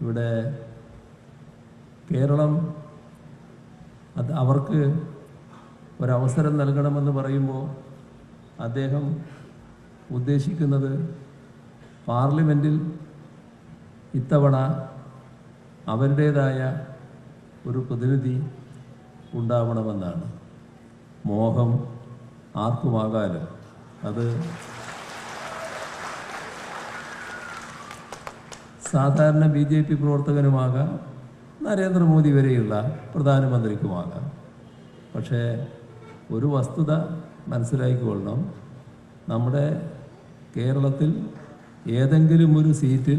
ഇവിടെ കേരളം അത് അവർക്ക് ഒരവസരം നൽകണമെന്ന് പറയുമ്പോൾ അദ്ദേഹം ഉദ്ദേശിക്കുന്നത് പാർലമെന്റിൽ ഇത്തവണ അവരുടേതായ ഒരു പ്രതിനിധി ഉണ്ടാവണമെന്നാണ്. മോഹം ആർക്കുമാകാലും അത് സാധാരണ ബി ജെ പി പ്രവർത്തകനുമാകാം നരേന്ദ്രമോദി വരെയുള്ള പ്രധാനമന്ത്രിക്കുമാകാം. പക്ഷേ ഒരു വസ്തുത മനസ്സിലാക്കിക്കൊള്ളണം. നമ്മുടെ കേരളത്തിൽ ഏതെങ്കിലും ഒരു സീറ്റിൽ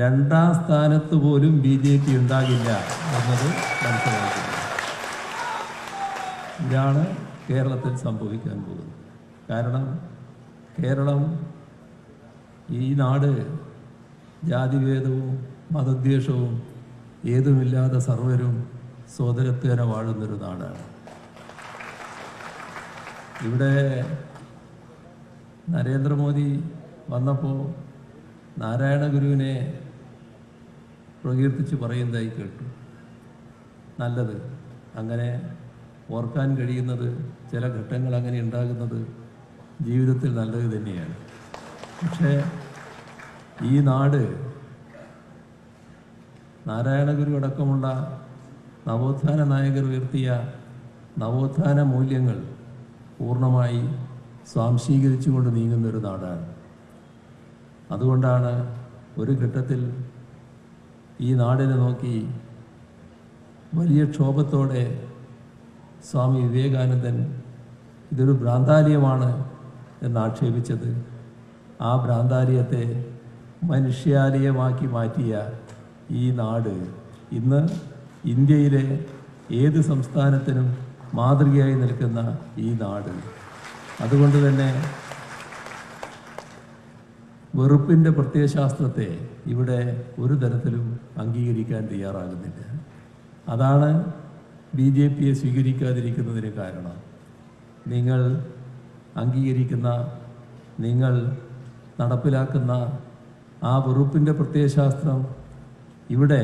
രണ്ടാം സ്ഥാനത്ത് പോലും ബി ജെ പി ഉണ്ടാകില്ല എന്നത് മനസ്സിലാക്കുന്നു ഇതാണ് കേരളത്തിൽ സംഭവിക്കാൻ പോകുന്നത്. കാരണം കേരളം ഈ നാട് ജാതിഭേദവും മതദ്വേഷവും ഏതുമില്ലാതെ സർവരും സോദരത്വേന വാഴുന്നൊരു നാടാണ്. ഇവിടെ നരേന്ദ്രമോദി വന്നപ്പോൾ നാരായണ ഗുരുവിനെ പ്രകീർത്തിച്ച് പറയുന്നതായി കേട്ടു. നല്ലത്. അങ്ങനെ ഓർക്കാൻ കഴിയുന്നത് ചില ഘട്ടങ്ങൾ അങ്ങനെ ഉണ്ടാകുന്നത് ജീവിതത്തിൽ നല്ലത് തന്നെയാണ്. പക്ഷേ ഈ നാട് നാരായണഗുരു അടക്കമുള്ള നവോത്ഥാന നായകർ ഉയർത്തിയ നവോത്ഥാന മൂല്യങ്ങൾ പൂർണമായി സ്വാംശീകരിച്ചുകൊണ്ട് നീങ്ങുന്ന ഒരു നാടാണ്. അതുകൊണ്ടാണ് ഒരു ഘട്ടത്തിൽ ഈ നാടിനെ നോക്കി വലിയ ക്ഷോഭത്തോടെ സ്വാമി വിവേകാനന്ദൻ ഇതൊരു ഭ്രാന്താലയമാണ് എന്ന് ആക്ഷേപിച്ചത്. ആ ഭ്രാന്താലയത്തെ മനുഷ്യാലയമാക്കി മാറ്റിയ ഈ നാട് ഇന്ന് ഇന്ത്യയിലെ ഏത് സംസ്ഥാനത്തിനും മാതൃകയായി നിൽക്കുന്ന ഈ നാട്. അതുകൊണ്ട് തന്നെ വെറുപ്പിന്റെ പ്രത്യയശാസ്ത്രത്തെ ഇവിടെ ഒരു തരത്തിലും അംഗീകരിക്കാൻ തയ്യാറാകുന്നില്ല. അതാണ് ബി ജെ പിയെ സ്വീകരിക്കാതിരിക്കുന്നതിന് കാരണം. നിങ്ങൾ അംഗീകരിക്കുന്ന നിങ്ങൾ നടപ്പിലാക്കുന്ന ആ വെറുപ്പിന്റെ പ്രത്യയശാസ്ത്രം ഇവിടെ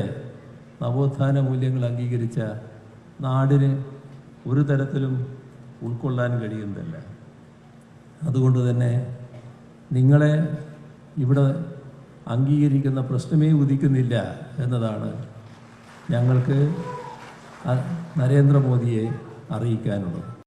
നവോത്ഥാന മൂല്യങ്ങൾ അംഗീകരിച്ച നാടിന് ഒരു തരത്തിലും ഉൾക്കൊള്ളാൻ കഴിയുന്നതല്ല. അതുകൊണ്ട് തന്നെ നിങ്ങളെ ഇവിടെ അംഗീകരിക്കുന്ന പ്രശ്നമേ ഉദിക്കുന്നില്ല എന്നതാണ് ഞങ്ങൾക്ക് നരേന്ദ്രമോദിയെ അറിയിക്കാനുള്ളത്.